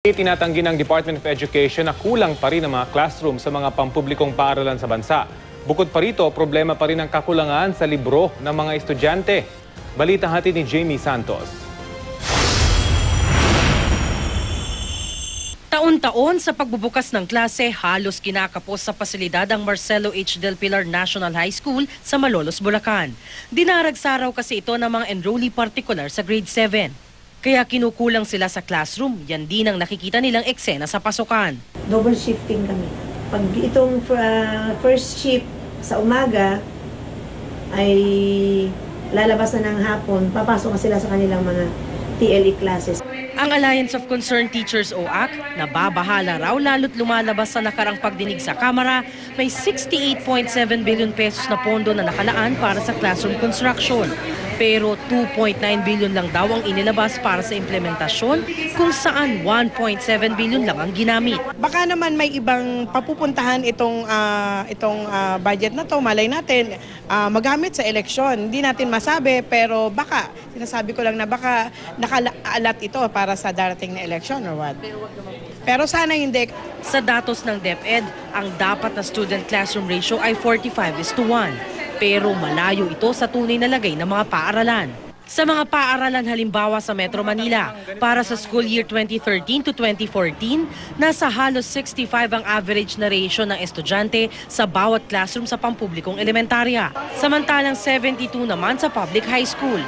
Tinatanggi ng Department of Education na kulang pa rin ang mga classroom sa mga pampublikong paaralan sa bansa. Bukod pa rito, problema pa rin ang kakulangan sa libro ng mga estudyante. Balita hatid ni Jamie Santos. Taon-taon sa pagbubukas ng klase, halos kinakapos sa pasilidad ang Marcelo H. Del Pilar National High School sa Malolos, Bulacan. Dinaragsaraw kasi ito ng mga enrollee particular sa grade 7. Kaya kinukulang sila sa classroom, yan din ang nakikita nilang eksena sa pasukan. double shifting kami. Pag itong uh, first shift sa umaga ay lalabas na ng hapon, papasok na sila sa kanilang mga TLE classes. Ang Alliance of Concerned Teachers o ACT, nababahala raw lalo't lumalabas sa nakarang pagdinig sa Kamara, may 68.7 billion pesos na pondo na nakalaan para sa classroom construction. Pero 2.9 billion lang daw ang inilabas para sa implementasyon kung saan 1.7 billion lang ang ginamit. Baka naman may ibang papupuntahan itong ah, itong ah, budget na to, malay natin ah, magamit sa eleksyon. Hindi natin masabi pero baka sinasabi ko lang na baka nakaalat ito para sa darating na eleksyon or what. Pero sana hindi. Sa datos ng DepEd, ang dapat na student classroom ratio ay 45 is to 1. Pero malayo ito sa tunay na lagay ng mga paaralan. Sa mga paaralan halimbawa sa Metro Manila, para sa school year 2013 to 2014, nasa halos 65 ang average na ratio ng estudyante sa bawat classroom sa pampublikong elementarya. Samantalang 72 naman sa public high school.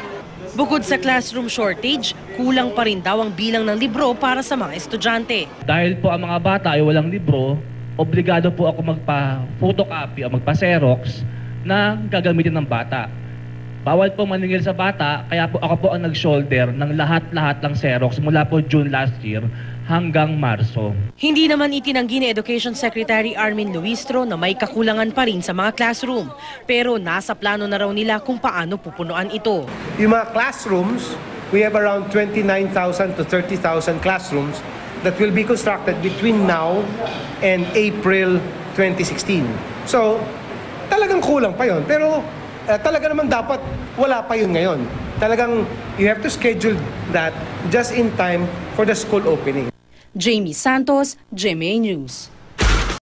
Bukod sa classroom shortage, kulang pa rin daw ang bilang ng libro para sa mga estudyante. Dahil po ang mga bata ay walang libro, obligado po ako magpa-photocopy o magpa-xerox na gagamitin ng bata. Bawal po maningil sa bata, kaya po ako po ang nag-shoulder ng lahat-lahat ng xerox mula po June last year hanggang Marso. Hindi naman itinanggi ni Education Secretary Armin Luistro na may kakulangan pa rin sa mga classroom. Pero nasa plano na raw nila kung paano pupunuan ito. Yung mga classrooms, we have around 29,000 to 30,000 classrooms that will be constructed between now and April 2016. So, talagang kulang pa yon. Pero uh, talaga naman dapat wala pa yun ngayon. Talagang you have to schedule that just in time for the school opening. Jamie Santos, GMA News.